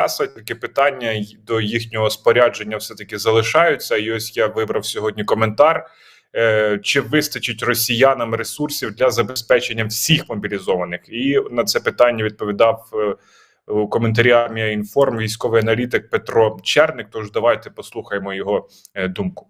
м'яса. Такі питання до їхнього спорядження все таки залишаються. І ось я вибрав сьогодні коментар. Е, Чи вистачить росіянам ресурсів для забезпечення всіх мобілізованих? І на це питання відповідав е, у коментарі Армія інформ військовий аналітик Петро Черник. Тож давайте послухаємо його е, думку.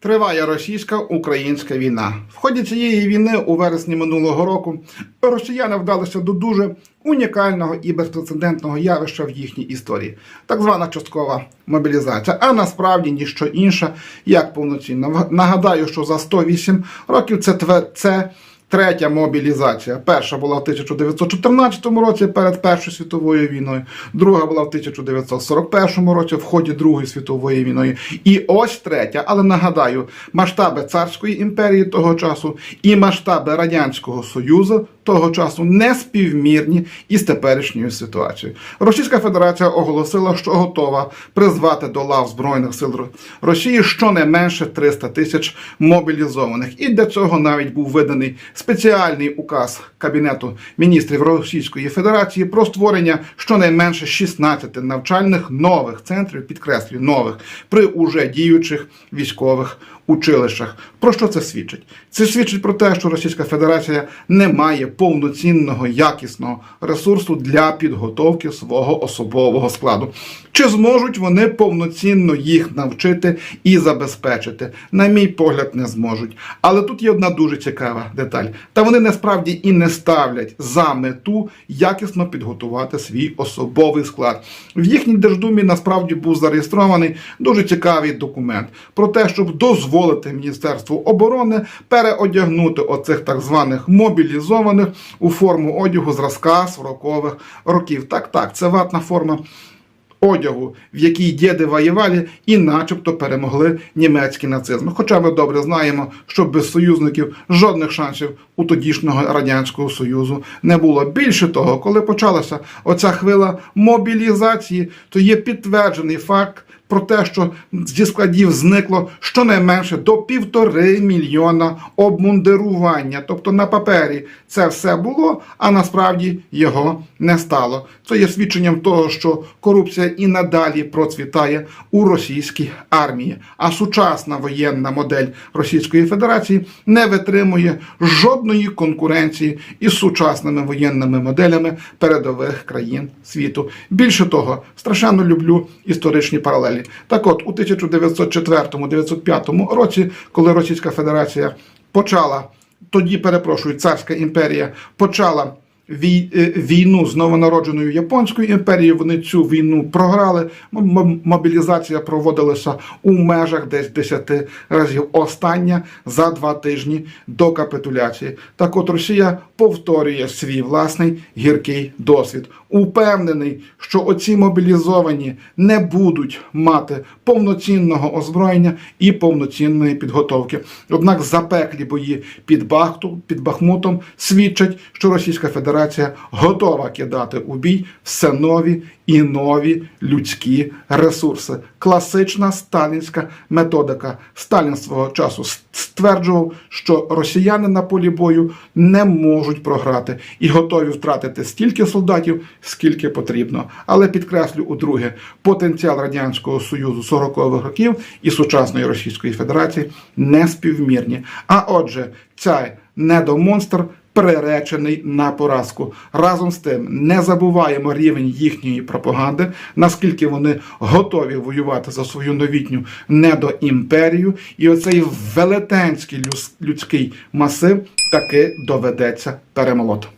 Триває російсько-українська війна. В ході цієї війни у вересні минулого року росіяни вдалися до дуже унікального і безпрецедентного явища в їхній історії, так звана часткова мобілізація. А насправді ніщо інше, як повноцінно. Нагадаю, що за 108 років це це. Третя мобілізація. Перша була в 1914 році перед Першою світовою війною, друга була в 1941 році в ході Другої світової війни. І ось третя. Але нагадаю, масштаби царської імперії того часу і масштаби Радянського Союзу того часу не співмірні із теперішньою ситуацією. Російська Федерація оголосила, що готова призвати до лав Збройних сил Росії щонайменше 300 тисяч мобілізованих. І для цього навіть був виданий спеціальний указ Кабінету міністрів Російської Федерації про створення щонайменше 16 навчальних нових центрів, підкреслюю, нових при уже діючих військових училищах. Про що це свідчить? Це свідчить про те, що Російська Федерація не має повноцінного якісного ресурсу для підготовки свого особового складу. Чи зможуть вони повноцінно їх навчити і забезпечити? На мій погляд, не зможуть. Але тут є одна дуже цікава деталь. Та вони насправді і не ставлять за мету якісно підготувати свій особовий склад. В їхній держдумі насправді був зареєстрований дуже цікавий документ про те, щоб дозволити Міністерству оборони переодягнути оцих так званих мобілізованих у форму одягу зразка 40-х років. Так, так, це ватна форма одягу, в якій діди воювали і начебто перемогли німецький нацизм. Хоча ми добре знаємо, що без союзників жодних шансів у тодішнього радянського союзу не було. Більше того, коли почалася оця хвила мобілізації, то є підтверджений факт. Про те, що зі складів зникло щонайменше до півтори мільйона обмундирування. Тобто на папері це все було, а насправді його не стало. Це є свідченням того, що корупція і надалі процвітає у російській армії. А сучасна воєнна модель Російської Федерації не витримує жодної конкуренції із сучасними воєнними моделями передових країн світу. Більше того, страшенно люблю історичні паралелі. Так от, у 1904-1905 році, коли Російська Федерація почала, тоді перепрошую, царська імперія почала війну з новонародженою Японською імперією. Вони цю війну програли. Мобілізація проводилася у межах десь 10 разів. Остання за два тижні до капітуляції. Так от Росія повторює свій власний гіркий досвід. Упевнений, що оці мобілізовані не будуть мати повноцінного озброєння і повноцінної підготовки. Однак запеклі бої під Бахту, під Бахмутом свідчать, що Російська Федерація готова кидати у бій все нові і нові людські ресурси. Класична сталінська методика. Сталін свого часу стверджував, що росіяни на полі бою не можуть програти і готові втратити стільки солдатів, скільки потрібно. Але підкреслю удруге, потенціал радянського союзу 40-х років і сучасної Російської Федерації не співмірні. А отже, ця недомонстр приречений на поразку. Разом з тим не забуваємо рівень їхньої пропаганди, наскільки вони готові воювати за свою новітню недоімперію, і оцей велетенський людський масив таки доведеться перемолоти.